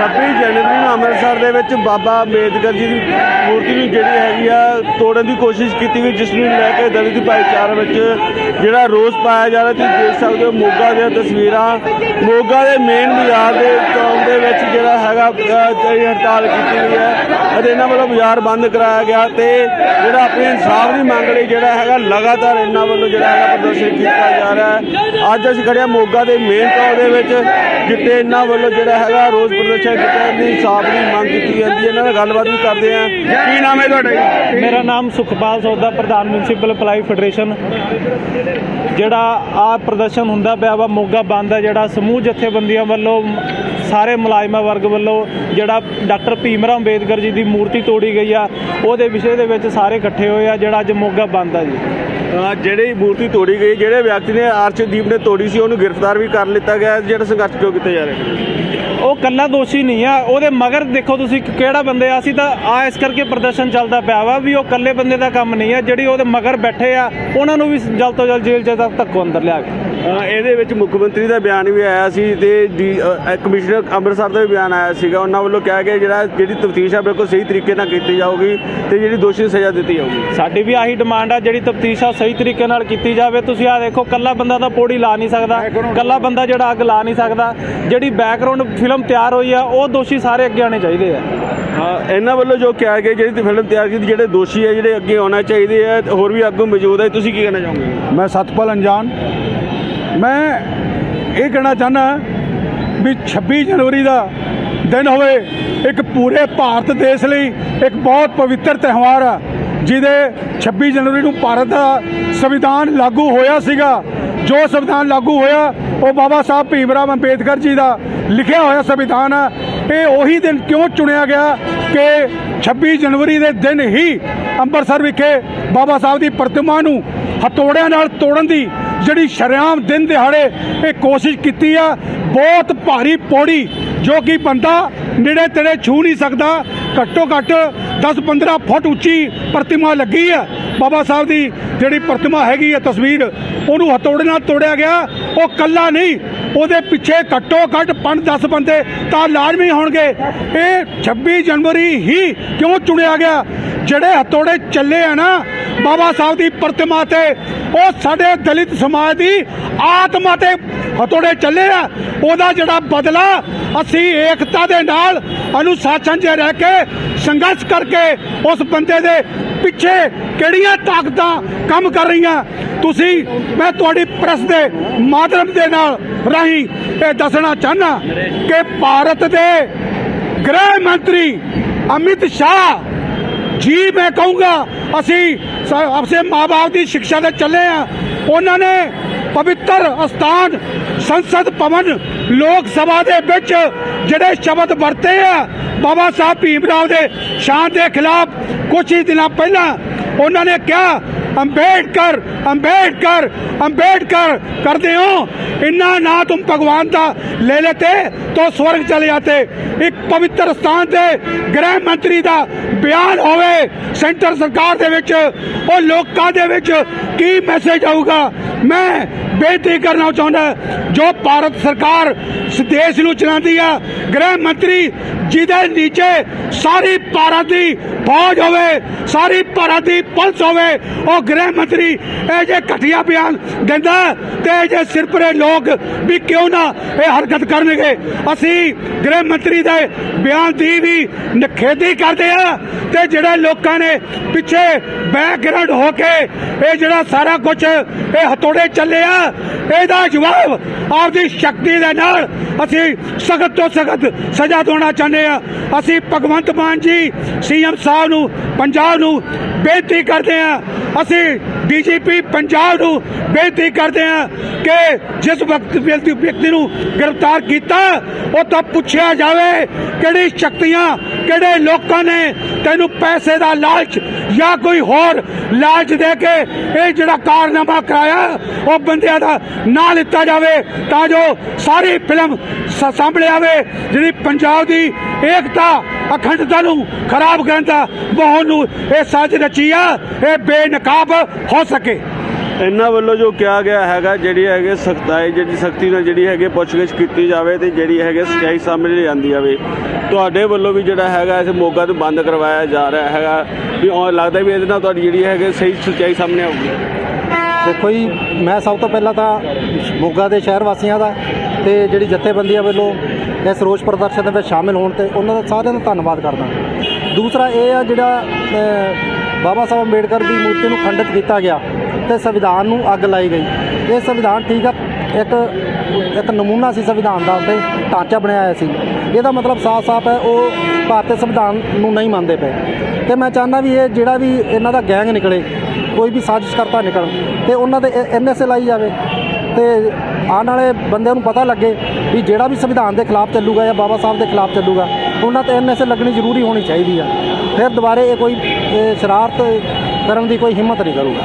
26 ਜਨਵਰੀ ਨੂੰ ਅੰਮ੍ਰਿਤਸਰ ਦੇ ਵਿੱਚ ਬਾਬਾ ਅੰਬੇਦਕਰ ਜੀ ਦੀ ਮੂਰਤੀ ਨੂੰ ਜਿਹੜੀ ਹੈਗੀ ਆ, ਤੋੜਨ ਦੀ ਕੋਸ਼ਿਸ਼ ਕੀਤੀ ਗਈ ਜਿਸ ਨੂੰ ਲੈ ਕੇ ਦਲਿਤ ਭਾਈਚਾਰੇ ਵਿੱਚ ਜਿਹੜਾ ਰੋਸ ਪਾਇਆ ਜਾ ਰਿਹਾ, ਤੁਸੀਂ ਦੇਖ ਸਕਦੇ ਹੋ ਮੋਗਾ ਦੀਆਂ ਤਸਵੀਰਾਂ। ਮੋਗਾ ਦੇ ਮੇਨ ਬਾਜ਼ਾਰ ਦੇ ਚੌਂਕ ਵਿੱਚ ਜਿਹੜਾ ਹੈਗਾ ਜਿਹੜੀ ਹੜਤਾਲ ਕੀਤੀ ਗਈ ਹੈ, ਅਤੇ ਇਹਨਾਂ ਵੱਲੋਂ ਬਾਜ਼ਾਰ ਬੰਦ ਕਰਾਇਆ ਗਿਆ ਤੇ ਜਿਹੜਾ ਆਪਣੇ ਇਨਸਾਫ ਦੀ ਮੰਗ ਲਈ ਜਿਹੜਾ ਹੈਗਾ, ਲਗਾਤਾਰ ਇਹਨਾਂ ਵੱਲੋਂ ਜਿਹੜਾ ਹੈਗਾ ਪ੍ਰਦਰਸ਼ਨ ਕੀਤਾ ਜਾ ਰਿਹਾ ਹੈ। ਅੱਜ ਅਸੀਂ ਖੜਿਆ ਮੋਗਾ ਦੇ ਮੇਨ ਚੌਂਕ ਦੇ ਵਿੱਚ, ਜਿੱਥੇ ਇਹਨਾਂ ਵੱਲੋਂ ਜਿਹੜਾ ਹੈਗਾ ਰੋਜ਼ ਪ੍ਰਦਰਸ਼ਨ ਕੀਤਾ ਜਾਂਦਾ, ਇਨਸਾਫ ਦੀ ਮੰਗ ਕੀਤੀ ਜਾਂਦੀ ਹੈ। ਇਹਨਾਂ ਨਾਲ ਗੱਲਬਾਤ ਵੀ ਕਰਦੇ ਆ ਕੀ ਨਾਮ ਹੈ ਤੁਹਾਡਾ ਮੇਰਾ ਨਾਮ ਸੁਖਪਾਲ ਸੌਦਾ, ਪ੍ਰਧਾਨ ਮਿਊਨਿਸਪਲ ਅਪਲਾਈ ਫੈਡਰੇਸ਼ਨ ਜਿਹੜਾ ਆ ਪ੍ਰਦਰਸ਼ਨ ਹੁੰਦਾ ਪਿਆ ਵਾ, ਮੋਗਾ ਬੰਦ ਹੈ, ਜਿਹੜਾ ਸਮੂਹ ਜਥੇਬੰਦੀਆਂ ਵੱਲੋਂ ਸਾਰੇ ਮੁਲਾ ਮੁਲਾਜ਼ਮਾਂ ਵਰਗ ਵੱਲੋਂ ਜਿਹੜਾ ਡਾਕਟਰ ਭੀਮ ਰਾਓ ਅੰਬੇਦਕਰ ਜੀ ਦੀ ਮੂਰਤੀ ਤੋੜੀ ਗਈ ਆ ਉਹਦੇ ਵਿਸ਼ੇ ਦੇ ਵਿੱਚ ਸਾਰੇ ਇਕੱਠੇ ਹੋਏ ਆ ਜਿਹੜਾ ਅੱਜ ਮੋਗਾ ਬੰਦ ਆ ਜੀ। ਜਿਹੜੀ ਮੂਰਤੀ ਤੋੜੀ ਗਈ ਜਿਹੜੇ ਵਿਅਕਤੀ ਨੇ ਆਰਚਦੀਪ ਨੇ ਤੋੜੀ ਸੀ ਉਹਨੂੰ ਗ੍ਰਿਫਤਾਰ ਵੀ ਕਰ ਲਿੱਤਾ ਗਿਆ। ਜਿਹੜਾ ਸੰਘਰਸ਼ ਕਿਉਂ ਕੀਤਾ ਜਾ ਰਿਹਾ ਉਹ ਕੱਲਾ ਦੋਸ਼ੀ ਨਹੀਂ ਆ ਉਹਦੇ ਮਗਰ ਦੇਖੋ ਤੁਸੀਂ ਕਿਹੜਾ ਬੰਦੇ ਆ ਅਸੀਂ ਤਾਂ ਆ ਇਸ ਕਰਕੇ ਪ੍ਰਦਰਸ਼ਨ ਚੱਲਦਾ ਪਿਆ ਵਾ ਵੀ ਉਹ ਕੱਲੇ ਬੰਦੇ ਦਾ ਕੰਮ ਨਹੀਂ ਆ ਜਿਹੜੀ ਉਹਦੇ ਮਗਰ ਬੈਠੇ ਆ ਉਹਨਾਂ ਨੂੰ ਵੀ ਜਲਦ ਤੋਂ ਜਲਦ ਜੇਲ੍ਹ 'ਚ ਤੱਕ ਧੱਕੋ ਅੰਦਰ ਲਿਆ ਕੇ। ਇਹਦੇ ਵਿੱਚ ਮੁੱਖ ਮੰਤਰੀ ਦਾ ਬਿਆਨ ਵੀ ਆਇਆ ਸੀ ਤੇ ਕਮਿਸ਼ਨਰ ਅੰਮ੍ਰਿਤਸਰ ਦਾ ਵੀ ਬਿਆਨ ਆਇਆ ਸੀਗਾ ਉਹਨਾਂ ਵੱਲੋਂ ਕਿਹਾ ਗਿਆ ਜਿਹੜਾ ਜਿਹੜੀ ਤਫਤੀਸ਼ ਆ ਬਿਲਕੁਲ ਸਹੀ ਤਰੀਕੇ ਨਾਲ ਕੀਤੀ ਜਾਊਗੀ ਤੇ ਜਿਹੜੀ ਦੋਸ਼ੀ ਨੂੰ ਸਜ਼ਾ ਦਿੱਤੀ ਜਾਊਗੀ। ਸਾਡੀ ਵੀ ਆਹੀ ਡਿਮਾਂਡ ਆ ਜਿਹੜੀ ਤਫਤੀਸ਼ ਆ ਸਹੀ ਤਰੀਕੇ ਨਾਲ ਕੀਤੀ ਜਾਵੇ। ਤੁਸੀਂ ਆ ਦੇਖੋ ਕੱਲਾ ਬੰਦਾ ਤਾਂ ਪੌੜੀ ਲਾ ਨਹੀਂ ਸਕਦਾ। ਕੱਲਾ ਬੰਦਾ ਜਿਹੜਾ ਅੱਗ ਲਾ ਨਹੀਂ ਸਕਦਾ। ਜਿਹੜੀ ਬੈਕਗ੍ਰਾਉਂਡ ਫਿਲਮ ਤਿਆਰ ਹੋਈ ਆ ਉਹ ਦੋਸ਼ੀ ਸਾਰੇ ਅੱਗੇ ਆਣੇ ਚਾਹੀਦੇ ਆ। ਇਹਨਾਂ ਵੱਲੋਂ ਜੋ ਕਿਹਾ ਗਿਆ ਜਿਹੜੀ ਫਿਲਮ ਤਿਆਰ ਕੀਤੀ ਜਿਹੜੇ ਦੋਸ਼ੀ ਹੈ ਜਿਹੜੇ ਅੱਗੇ ਆਉਣਾ ਚਾਹੀਦੇ ਆ ਹੋਰ ਵੀ ਅੱਗੋਂ ਮੌਜੂਦ ਹੈ ਤੁਸੀਂ ਕੀ ਕਹਿਣਾ ਚਾਹੋਗੇ? ਮੈਂ ਸਤਪਾਲ ਅਨਜਾਨ ਮੈਂ ਇਹ ਕਹਿਣਾ ਚਾਹਨਾ ਵੀ 26 ਜਨਵਰੀ ਦਾ ਦਿਨ ਹੋਵੇ, ਇੱਕ ਪੂਰੇ ਭਾਰਤ ਦੇਸ਼ ਲਈ ਇੱਕ ਬਹੁਤ ਪਵਿੱਤਰ ਤਿਉਹਾਰ ਆ, ਜਿਹਦੇ 26 ਜਨਵਰੀ ਨੂੰ ਭਾਰਤ ਦਾ ਸੰਵਿਧਾਨ ਲਾਗੂ ਹੋਇਆ ਸੀਗਾ। ਜੋ ਸੰਵਿਧਾਨ ਲਾਗੂ ਹੋਇਆ, ਉਹ ਬਾਬਾ ਸਾਹਿਬ ਭੀਮ ਰਾਓ ਅੰਬੇਦਕਰ ਜੀ ਦਾ ਲਿਖਿਆ ਹੋਇਆ ਸੰਵਿਧਾਨ ਆ। ਇਹ ਉਹੀ ਦਿਨ ਕਿਉਂ ਚੁਣਿਆ ਗਿਆ ਕਿ 26 ਜਨਵਰੀ ਦੇ ਦਿਨ ਹੀ ਅੰਮ੍ਰਿਤਸਰ ਵਿਖੇ ਬਾਬਾ ਸਾਹਿਬ ਦੀ ਪ੍ਰਤਿਮਾ ਨੂੰ ਹਥੌੜਿਆਂ ਨਾਲ ਤੋੜਨ ਦੀ ਜਿਹੜੀ ਸ਼ਰੇਆਮ ਦਿਨ ਦਿਹਾੜੇ ਇਹ ਕੋਸ਼ਿਸ਼ ਕੀਤੀ ਆ ਬਹੁਤ ਭਾਰੀ ਪੌੜੀ ਜੋ ਕਿ ਬੰਦਾ ਨੇੜੇ ਤੇੜੇ ਛੂ ਨਹੀਂ ਸਕਦਾ। ਘੱਟੋ ਘੱਟ 10-15 ਫੁੱਟ ਉੱਚੀ ਪ੍ਰਤਿਮਾ ਲੱਗੀ ਆ ਬਾਬਾ ਸਾਹਿਬ ਦੀ ਜਿਹੜੀ ਪ੍ਰਤਿਮਾ ਹੈਗੀ ਹੈ ਤਸਵੀਰ, ਉਹਨੂੰ ਹਥੌੜੇ ਨਾਲ ਤੋੜਿਆ ਗਿਆ। ਉਹ ਕੱਲਾ ਨਹੀਂ, ਉਹਦੇ ਪਿੱਛੇ ਘੱਟੋ ਘੱਟ 5-10 ਬੰਦੇ ਤਾਂ ਲਾਜ਼ਮੀ ਹੋਣਗੇ। ਇਹ 26 ਜਨਵਰੀ ਹੀ ਕਿਉਂ ਚੁਣਿਆ ਗਿਆ? ਜਿਹੜੇ ਹਥੌੜੇ ਚੱਲੇ ਆ ਨਾ, ਬਾਬਾ ਸਾਹਿਬ ਦੀ ਪ੍ਰਤਿਮਾ ਤੇ, ਉਹ ਸਾਡੇ ਦਲਿਤ ਸਮਾਜ ਦੀ ਆਤਮਾ ਤੇ ਹਥੌੜੇ ਚੱਲੇ ਆ। ਉਹਦਾ ਜਿਹੜਾ ਬਦਲਾ ਅਸੀਂ ਏਕਤਾ ਦੇ ਨਾਲ ਅਨੁਸ਼ਾਸਨ 'ਚ ਰਹਿ ਕੇ ਸੰਘਰਸ਼ ਕਰਕੇ ਉਸ ਬੰਦੇ ਦੇ ਪਿੱਛੇ ਕਿਹੜੀਆਂ ਤਾਕਤਾਂ ਕੰਮ ਕਰ ਰਹੀਆਂ? ਤੁਸੀਂ, ਮੈਂ ਤੁਹਾਡੀ ਪ੍ਰੈਸ ਦੇ ਮਾਧਿਅਮ ਦੇ ਨਾਲ ਰਾਹੀਂ ਇਹ ਦੱਸਣਾ ਚਾਹਨਾ ਕਿ ਭਾਰਤ ਦੇ ਗ੍ਰਹਿ ਮੰਤਰੀ ਅਮਿਤ ਸ਼ਾਹ ਜੀ, ਮੈਂ ਕਹੂੰਗਾ, ਅਸੀਂ ਸ- ਆਪਣੇ ਮਾਪੇ ਦੀ ਸਿੱਖਿਆ ਤੇ ਚੱਲੇ ਆ। ਉਹਨਾਂ ਨੇ ਪਵਿੱਤਰ ਅਸਥਾਨ ਸੰਸਦ ਭਵਨ ਲੋਕ ਸਭਾ ਦੇ ਵਿੱਚ ਜਿਹੜੇ ਸ਼ਬਦ ਵਰਤੇ ਆ, ਬਾਬਾ ਸਾਹਿਬ ਭੀਮ ਦੇ ਸ਼ਾਨ ਦੇ ਖਿਲਾਫ ਕੁਝ ਹੀ ਦਿਨਾਂ ਪਹਿਲਾਂ ਉਹਨਾਂ ਨੇ ਕਿਹਾ, ਅੰਬੇਡਕਰ ਅੰਬੇਡਕਰ ਅੰਬੇਡਕਰ ਕਰਦੇ ਹੋ, ਇੰਨਾ ਨਾ ਤੁਮ ਭਗਵਾਨ ਦਾ ਲੈ ਲੇਤੇ, ਤੋ ਸਵਰਗ ਚਲੇ ਜਾਤੇ। ਇੱਕ ਪਵਿੱਤਰ ਸਥਾਨ ਤੇ ਗ੍ਰਹਿ ਮੰਤਰੀ ਦਾ ਬਿਆਨ ਹੋਵੇ, ਸੈਂਟਰ ਸਰਕਾਰ ਦੇ ਵਿੱਚ, ਉਹ ਲੋਕਾਂ ਦੇ ਵਿੱਚ ਕੀ ਮੈਸੇਜ ਆਊਗਾ? ਮੈਂ ਬੇਨਤੀ ਕਰਨਾ ਚਾਹੁੰਦਾ ਜੋ ਭਾਰਤ ਸਰਕਾਰ ਦੇਸ਼ ਨੂੰ ਚਲਾਉਂਦੀ ਆ, ਗ੍ਰਹਿ ਮੰਤਰੀ ਜਿਹਦੇ ਨੀਚੇ ਸਾਰੀ ਭਾਰਤ ਦੀ ਫੌਜ ਹੋਵੇ, ਸਾਰੀ ਭਾਰਤ ਦੀ ਪੁਲਿਸ ਹੋਵੇ, ਉਹ ਗ੍ਰਹਿ ਮੰਤਰੀ ਇਹ ਜੇ ਘਟੀਆ ਬਿਆਨ ਦਿੰਦਾ ਤੇ ਇਹ ਜੇ ਸਿਰਪਰੇ ਲੋਕ ਵੀ ਕਿਉਂ ਨਾ ਇਹ ਹਰਕਤ ਕਰਨਗੇ। ਅਸੀਂ ਗ੍ਰਹਿ ਮੰਤਰੀ ਦੇ ਬਿਆਨ ਦੀ ਵੀ ਨਖੇਦੀ ਕਰਦੇ ਆ ਤੇ ਜਿਹੜੇ ਲੋਕਾਂ ਨੇ ਪਿੱਛੇ ਬੈਕਗ੍ਰਾਉਂਡ ਹੋ ਕੇ ਇਹ ਜਿਹੜਾ ਸਾਰਾ ਕੁਝ ਇਹ ਹਥੋੜੇ ਚੱਲੇ ਆ। ਇਹਦਾ ਜਵਾਬ ਆਪਦੀ ਸ਼ਕਤੀ ਦੇ ਨਾਲ ਅਸੀਂ ਸਖਤ ਤੋਂ ਸਖਤ ਸਜ਼ਾ ਦੇਣਾ ਚਾਹੁੰਦੇ ਆ। ਅਸੀਂ ਭਗਵੰਤ ਮਾਨ ਜੀ, ਸੀਐਮ ਸਾਹਿਬ ਨੂੰ, ਪੰਜਾਬ ਨੂੰ ਬੇਨਤੀ ਕਰਦੇ ਆ। ਅਸੀਂ ਡੀਜੀਪੀ ਪੰਜਾਬ ਨੂੰ ਬੇਨਤੀ ਕਰਦੇ ਆ ਕਿ ਜਿਸ ਵਕਤ ਵਿਅਕਤੀ ਵਿਅਕਤੀ ਨੂੰ ਗ੍ਰਿਫਤਾਰ ਕੀਤਾ, ਉਹ ਤਾਂ ਪੁੱਛਿਆ ਜਾਵੇ ਕਿਹੜੀ ਸ਼ਕਤੀਆਂ ਜਿਹੜੇ ਲੋਕਾਂ ਨੇ ਤੈਨੂੰ ਪੈਸੇ ਦਾ ਲਾਲਚ ਜਾਂ ਕੋਈ ਹੋਰ ਲਾਲਚ ਦੇ ਕੇ ਇਹ ਜਿਹੜਾ ਕਾਰਨਾਮਾ ਕਰਾਇਆ, ਉਹ ਬੰਦਿਆਂ ਦਾ ਨਾਂ ਲਿੱਤਾ ਜਾਵੇ, ਤਾਂ ਜੋ ਸਾਰੀ ਫਿਲਮ ਸ- ਸਾਹਮਣੇ ਆਵੇ ਜਿਹੜੀ ਪੰਜਾਬ ਦੀ ਏਕਤਾ ਅਖੰਡਤਾ ਨੂੰ ਖਰਾਬ ਕਰਨ ਦਾ ਬਹੁਤ ਨੂੰ ਇਹ ਸਾਜ਼ ਰਚੀ ਆ, ਇਹ ਬੇਨਕਾਬ ਹੋ ਸਕੇ। ਇਹਨਾਂ ਵੱਲੋਂ ਜੋ ਕਿਹਾ ਗਿਆ ਹੈਗਾ, ਜਿਹੜੀ ਹੈਗੇ ਸਖਤਾਈ, ਜਿਹੜੀ ਸਖਤੀ ਨਾਲ ਜਿਹੜੀ ਹੈਗੇ ਪੁੱਛਗਿੱਛ ਕੀਤੀ ਜਾਵੇ ਤੇ ਜਿਹੜੀ ਹੈਗੇ ਸਚਾਈ ਸਾਹਮਣੇ ਲਿਆਂਦੀ ਜਾਵੇ। ਤੁਹਾਡੇ ਵੱਲੋਂ ਵੀ ਜਿਹੜਾ ਹੈਗਾ ਇਸ ਮੋਗਾ ਨੂੰ ਬੰਦ ਕਰਵਾਇਆ ਜਾ ਰਿਹਾ ਹੈਗਾ। ਵੀ ਔਰ ਲੱਗਦਾ ਵੀ ਇਹਦੇ ਨਾਲ ਤੁਹਾਡੀ ਜਿਹੜੀ ਹੈਗੇ ਸਹੀ ਸਚਾਈ ਸਾਹਮਣੇ ਆਊਗੀ। ਦੇਖੋ ਜੀ, ਮੈਂ ਸਭ ਤੋਂ ਪਹਿਲਾਂ ਤਾਂ ਮੋਗਾ ਦੇ ਸ਼ਹਿਰ ਵਾਸੀਆਂ ਦਾ ਤੇ ਜਿਹੜੀ ਜਥੇਬੰਦੀਆਂ ਵੱਲੋਂ ਇਸ ਰੋਸ ਪ੍ਰਦਰਸ਼ਨ ਦੇ ਵਿੱਚ ਸ਼ਾਮਿਲ ਹੋਣ ਤੇ ਉਹਨਾਂ ਦਾ ਸਾਰਿਆਂ ਦਾ ਧੰਨਵਾਦ ਕਰਦਾ। ਦੂਸਰਾ ਇਹ ਆ ਜਿਹੜਾ ਬਾਬਾ ਸਾਹਿਬ ਅੰਬੇਡਕਰ ਦੀ ਮੂਰਤੀ ਨੂੰ ਖੰਡਿਤ ਕੀਤਾ ਗਿਆ। ਤੇ ਸੰਵਿਧਾਨ ਨੂੰ ਅੱਗ ਲਾਈ ਗਈ। ਇਹ ਸੰਵਿਧਾਨ ਠੀਕ ਆ, ਇੱਕ ਇੱਕ ਨਮੂਨਾ ਸੀ ਸੰਵਿਧਾਨ ਦਾ ਉੱਤੇ ਢਾਂਚਾ ਬਣਿਆ ਹੋਇਆ ਸੀ। ਇਹਦਾ ਮਤਲਬ ਸਾਫ਼-ਸਾਫ਼ ਹੈ, ਉਹ ਭਾਰਤੀ ਸੰਵਿਧਾਨ ਨੂੰ ਨਹੀਂ ਮੰਨਦੇ ਪਏ। ਤੇ ਮੈਂ ਚਾਹੁੰਦਾ ਵੀ ਇਹ ਜਿਹੜਾ ਵੀ ਇਹਨਾਂ ਦਾ ਗੈਂਗ ਨਿਕਲੇ, ਕੋਈ ਵੀ ਸਾਜ਼ਿਸ਼ ਕਰਤਾ ਨਿਕਲ, ਤੇ ਉਹਨਾਂ ਦੇ ਐਨਐਸਏ ਲਾਈ ਜਾਵੇ। ਤੇ ਆਉਣ ਵਾਲੇ ਬੰਦਿਆਂ ਨੂੰ ਪਤਾ ਲੱਗੇ ਵੀ ਜਿਹੜਾ ਵੀ ਸੰਵਿਧਾਨ ਦੇ ਖਿਲਾਫ ਚੱਲੂਗਾ ਜਾਂ ਬਾਬਾ ਸਾਹਿਬ ਦੇ ਖਿਲਾਫ ਚੱਲੂਗਾ, ਉਹਨਾਂ ਤੇ ਐਨਐਸਏ ਲੱਗਣੀ ਜ਼ਰੂਰੀ ਹੋਣੀ ਚਾਹੀਦੀ ਆ। ਫਿਰ ਦੁਬਾਰੇ ਇਹ ਕੋਈ ਸ਼ਰਾਰਤ ਕਰਨ ਦੀ ਕੋਈ ਹਿੰਮਤ ਨਹੀਂ ਕਰੂਗਾ।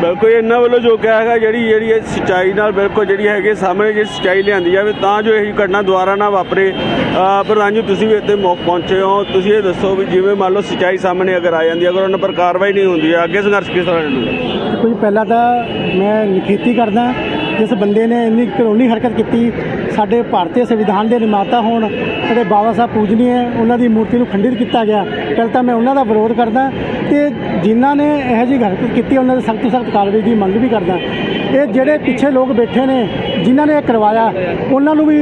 ਬਿਲਕੁਲ ਇਹਨਾਂ ਵੱਲੋਂ ਜੋ ਕਿਹਾ ਹੈਗਾ ਜਿਹੜੀ ਜਿਹੜੀ ਇਹ ਸਚਾਈ ਨਾਲ ਬਿਲਕੁਲ ਜਿਹੜੀ ਹੈਗੀ ਸਾਹਮਣੇ ਜਿਹੜੀ ਸਚਾਈ ਲਿਆਂਦੀ ਜਾਵੇ ਤਾਂ ਜੋ ਇਹ ਘਟਨਾ ਦੁਬਾਰਾ ਨਾ ਵਾਪਰੇ। ਪ੍ਰਧਾਨ ਜੀ ਤੁਸੀਂ ਵੀ ਇੱਥੇ ਮੌਕੇ ਪਹੁੰਚੇ ਹੋ ਤੁਸੀਂ ਇਹ ਦੱਸੋ ਵੀ ਜਿਵੇਂ ਮੰਨ ਲਓ ਸਚਾਈ ਸਾਹਮਣੇ ਅਗਰ ਆ ਜਾਂਦੀ ਹੈ, ਅਗਰ ਉਹਨਾਂ ਪਰ ਕਾਰਵਾਈ ਨਹੀਂ ਹੁੰਦੀ ਹੈ ਅੱਗੇ ਸੰਘਰਸ਼ ਕਿਸ ਤਰ੍ਹਾਂ ਚੱਲੂਗਾ? ਕੋਈ ਪਹਿਲਾਂ ਤਾਂ ਮੈਂ ਨਿਖੇਧੀ ਕਰਦਾ ਜਿਸ ਬੰਦੇ ਨੇ ਇੰਨੀ ਕਾਨੂੰਨੀ ਹਰਕਤ ਕੀਤੀ ਸਾਡੇ ਭਾਰਤੀ ਸੰਵਿਧਾਨ ਦੇ ਨਿਰਮਾਤਾ ਹੋਣ ਜਿਹੜੇ ਬਾਬਾ ਸਾਹਿਬ ਪੂਜਨੀਏ, ਉਹਨਾਂ ਦੀ ਮੂਰਤੀ ਨੂੰ ਖੰਡਿਤ ਕੀਤਾ ਗਿਆ। ਪਹਿਲਾਂ ਤਾਂ ਮੈਂ ਉਹਨਾਂ ਦਾ ਵਿਰੋਧ ਕਰਦਾ ਤੇ ਜਿਨ੍ਹਾਂ ਨੇ ਇਹੋ ਜਿਹੀ ਹਰਕਤ ਕੀਤੀ, ਉਹਨਾਂ ਦੇ ਸਖਤ ਤੋਂ ਸਖਤ ਕਾਰਵਾਈ ਦੀ ਮੰਗ ਵੀ ਕਰਦਾ। ਇਹ ਜਿਹੜੇ ਪਿੱਛੇ ਲੋਕ ਬੈਠੇ ਨੇ, ਜਿਨ੍ਹਾਂ ਨੇ ਇਹ ਕਰਵਾਇਆ, ਉਹਨਾਂ ਨੂੰ ਵੀ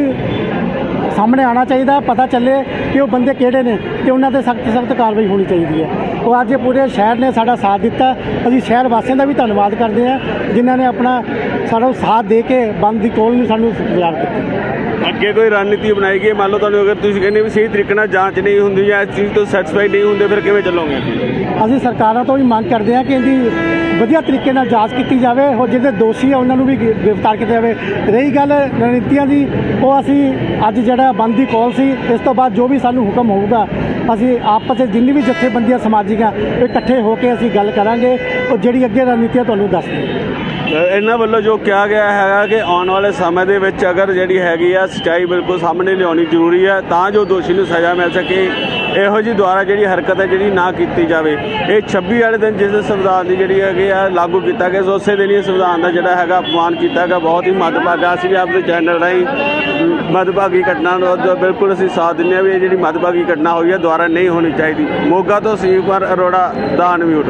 ਸਾਹਮਣੇ ਆਉਣਾ ਚਾਹੀਦਾ, ਪਤਾ ਚੱਲੇ ਕਿ ਉਹ ਬੰਦੇ ਕਿਹੜੇ ਨੇ ਤੇ ਉਹਨਾਂ ਤੇ ਸਖਤ ਸਖਤ ਕਾਰਵਾਈ ਹੋਣੀ ਚਾਹੀਦੀ ਹੈ। ਉਹ ਅੱਜ ਪੂਰੇ ਸ਼ਹਿਰ ਨੇ ਸਾਡਾ ਸਾਥ ਦਿੱਤਾ। ਅਸੀਂ ਸ਼ਹਿਰ ਵਾਸੀਆਂ ਦਾ ਵੀ ਧੰਨਵਾਦ ਕਰਦੇ ਹਾਂ ਜਿਨ੍ਹਾਂ ਨੇ ਆਪਣਾ ਸਾਡਾ ਸਾਥ ਦੇ ਕੇ ਬੰਦ ਦੀ ਕੋਲ ਨੂੰ ਸਾਨੂੰ ਗੁਜ਼ਾਰ ਕੀਤਾ ਅੱਗੇ ਕੋਈ ਰਣਨੀਤੀ ਬਣਾਈ ਗਈ ਹੈ? ਮੰਨ ਲਓ ਤੁਹਾਨੂੰ ਅਗਰ ਤੁਸੀਂ ਕਹਿੰਦੇ ਵੀ ਸਹੀ ਤਰੀਕੇ ਨਾਲ ਜਾਂਚ ਨਹੀਂ ਹੁੰਦੀ ਜਾਂ ਇਸ ਚੀਜ਼ ਤੋਂ ਸੈਟੀਸਫਾਈ ਨਹੀਂ ਹੁੰਦੇ ਫਿਰ ਕਿਵੇਂ ਚੱਲੋਗੇ? ਅਸੀਂ ਸਰਕਾਰਾਂ ਤੋਂ ਵੀ ਮੰਗ ਕਰਦੇ ਹਾਂ ਕਿ ਇਹਦੀ ਵਧੀਆ ਤਰੀਕੇ ਨਾਲ ਜਾਂਚ ਕੀਤੀ ਜਾਵੇ ਉਹ ਜਿਹੜੇ ਦੋਸ਼ੀ ਆ ਉਹਨਾਂ ਨੂੰ ਵੀ ਗ੍ਰਿ- ਗ੍ਰਿਫਤਾਰ ਕੀਤਾ ਜਾਵੇ। ਰਹੀ ਗੱਲ ਰਣਨੀਤੀਆਂ ਦੀ ਉਹ ਅਸੀਂ ਅੱਜ ਜਿਹੜਾ ਬੰਦ ਦੀ ਕਾਲ ਸੀ ਇਸ ਤੋਂ ਬਾਅਦ ਜੋ ਵੀ ਸਾਨੂੰ ਹੁਕਮ ਹੋਊਗਾ ਅਸੀਂ ਆਪਸ ਵਿੱਚ ਜਿੰਨੀ ਵੀ ਜਥੇਬੰਦੀਆਂ ਸਮਾਜਿਕਾਂ ਉਹ ਇਕੱਠੇ ਹੋ ਕੇ ਅਸੀਂ ਗੱਲ ਕਰਾਂਗੇ, ਉਹ ਜਿਹੜੀ ਅੱਗੇ ਰਣਨੀਤੀਆਂ ਤੁਹਾਨੂੰ ਦੱਸ ਦਿਆਂਗੇ ਇਹਨਾਂ ਵੱਲੋਂ ਜੋ ਕਿਹਾ ਗਿਆ ਹੈਗਾ ਕਿ ਆਉਣ ਵਾਲੇ ਸਮੇਂ ਦੇ ਵਿੱਚ ਅਗਰ ਜਿਹੜੀ ਹੈਗੀ ਆ ਸਚਾਈ ਬਿਲਕੁਲ ਸਾਹਮਣੇ ਲਿਆਉਣੀ ਜ਼ਰੂਰੀ ਹੈ ਤਾਂ ਜੋ ਦੋਸ਼ੀ ਨੂੰ ਸਜ਼ਾ ਮਿਲ ਸਕੇ। ਇਹੋ ਜੀ ਦੁਆਰਾ ਜਿਹੜੀ ਹਰਕਤ ਹੈ ਜਿਹੜੀ ਨਾ ਕੀਤੀ ਜਾਵੇ। ਇਹ 26 ਵਾਲੇ ਦਿਨ ਜਿਸ ਸੰਵਿਧਾਨ ਦੀ ਜਿਹੜੀ ਹੈਗੀ ਆ, ਲਾਗੂ ਕੀਤਾ ਗਿਆ, ਸੋ ਉਸੇ ਦਿਨ ਹੀ ਸੰਵਿਧਾਨ ਦਾ ਜਿਹੜਾ ਹੈਗਾ ਅਪਮਾਨ ਕੀਤਾ ਗਿਆ। ਬਹੁਤ ਹੀ ਮੱਦਭਾਗਾ ਅਸੀਂ ਵੀ ਆਪਦੇ ਚੈਨਲ ਰਾਹੀਂ। ਮਦਭਾਗੀ ਘਟਨਾ ਨੂੰ ਬਿਲਕੁਲ ਅਸੀਂ ਸਾਥ ਦਿੰਦੇ ਹਾਂ ਵੀ ਇਹ ਜਿਹੜੀ ਮੱਦਭਾਗੀ ਘਟਨਾ ਹੋਈ ਹੈ ਦੁਆਰਾ ਨਹੀਂ ਹੋਣੀ ਚਾਹੀਦੀ। ਮੋਗਾ ਤੋਂ ਸੀ ਕੁਮਾਰ ਅਰੋੜਾ ਦਾ ਅਨਮਿਊਟ